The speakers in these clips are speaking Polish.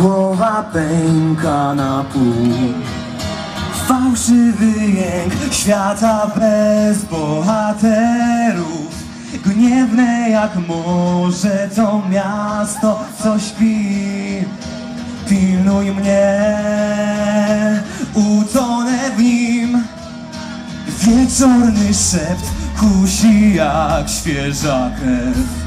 Głowa pęka na pół. Fałszywy jęk świata bez bohaterów. Gniewne jak morze to miasto, co śpi. Pilnuj mnie, utonę w nim. Wieczorny szept kusi jak świeża krew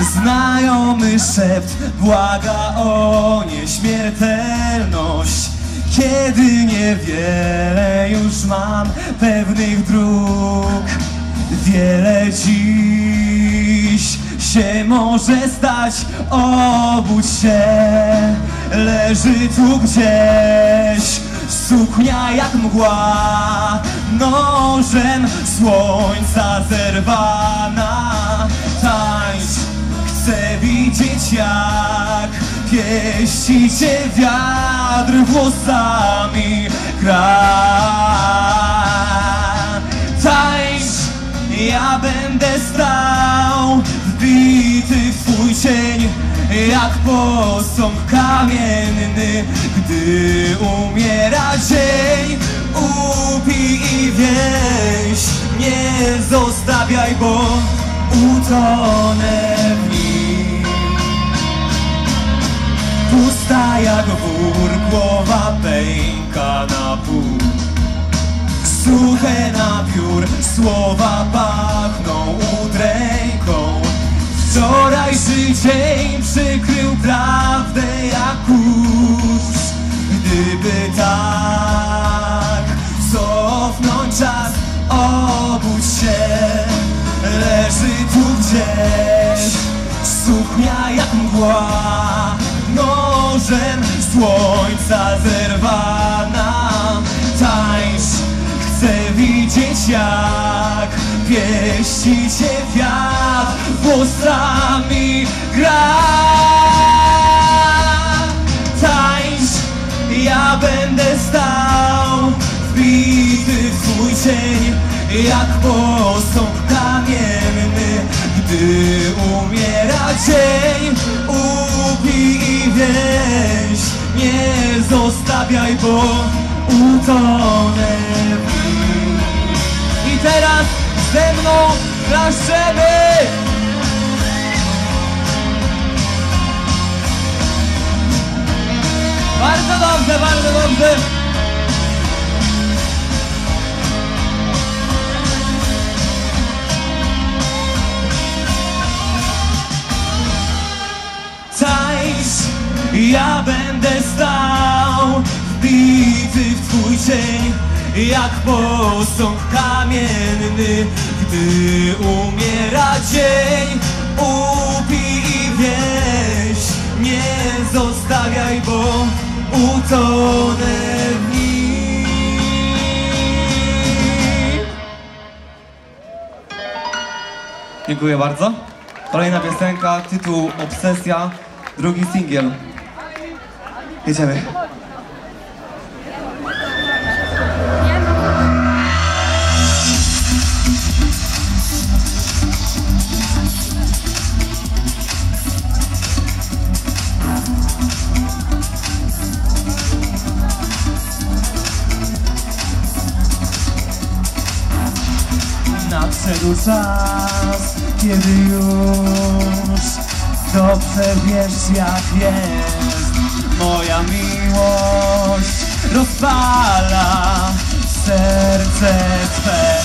Znajomy szept błaga o nieśmiertelność. Kiedy niewiele już mam pewnych dróg Wiele dziś się może stać. Obudź się, leży tu gdzieś Suknia jak mgła, nożem słońca zerwana pieści wiatr włosami gra Tańcz, ja będę stał wbity w twój cień jak posąg kamienny, gdy umiera dzień Upij i więź, nie zostawiaj, bo utonę Pusta jak wór, głowa pęka na pół. Suche na piór, słowa pachną udręką Wczorajszy dzień przykrył prawdę jak kurz. Gdyby tak cofnąć czas, obudź się. Leży tu gdzieś suknia jak mgła Nożem słońca zerwana. Tańcz, chcę widzieć jak Pieści cię wiatr włosami gra. Tańcz, ja będę stał Wbity w twój cień Jak posąg kamienny Gdy umiera dzień. Upij i więź Nie zostawiaj, bo utonę. I teraz ze mną klaszczemy Bardzo dobrze, bardzo dobrze Ja będę stał wbity w twój cień Jak posąg kamienny Gdy umiera dzień Upij i więź Nie zostawiaj, bo utonę w nim Dziękuję bardzo. Kolejna piosenka, tytuł Obsesja, drugi singiel. Jedziemy. Nadszedł czas, kiedy już dobrze wiesz jak jest Moja miłość rozpala serce Twe.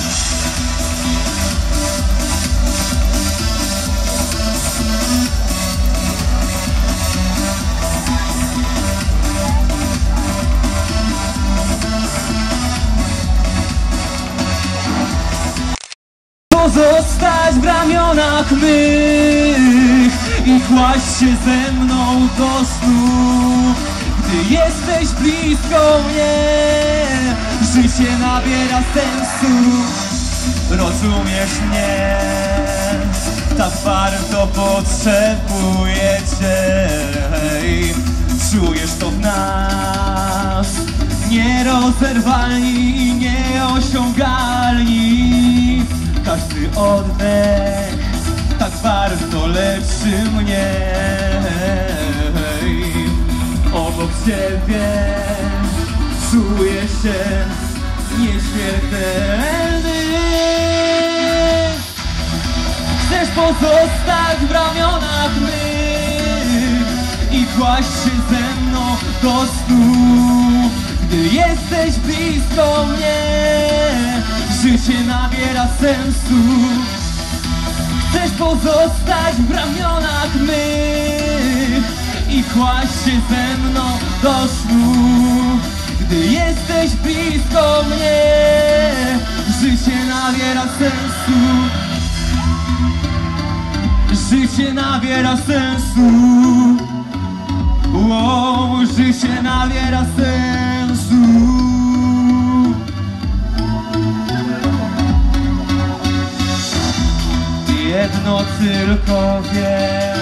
Pozostać w ramionach mych I kłaść się ze mną do snu. Gdy jesteś blisko mnie Życie nabiera sensu. Rozumiesz mnie? Tak bardzo potrzebuję Cię Hej, Czujesz to w nas. Nierozerwalni i nieosiągalni. Każdy oddech bardzo leczy mnie. Ciebie czuję się nieśmiertelny. Chcesz pozostać w ramionach mych I kłaść się ze mną do snu. Gdy jesteś blisko mnie Życie nabiera sensu Chcesz pozostać w ramionach mych I kłaść się ze mną do snu. Gdy jesteś blisko mnie Życie nabiera sensu. Życie nabiera sensu. Wow, życie nabiera sensu Jedno tylko wiem.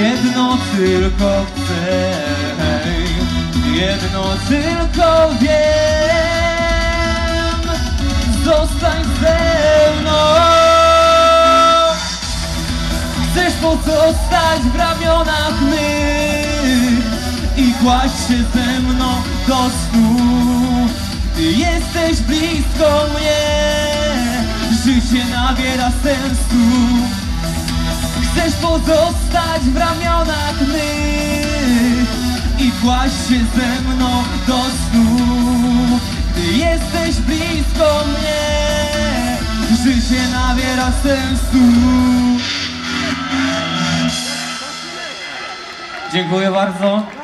Jedno tylko chcę. Jedno tylko wiem. Zostań ze mną. Chcesz pozostać w ramionach mych I kłaść się ze mną do snu. Jesteś blisko mnie Życie nabiera sensu. Chcesz pozostać w ramionach mych I kłaść się ze mną do snu. Gdy jesteś blisko mnie Życie nabiera sensu. Dziękuję bardzo.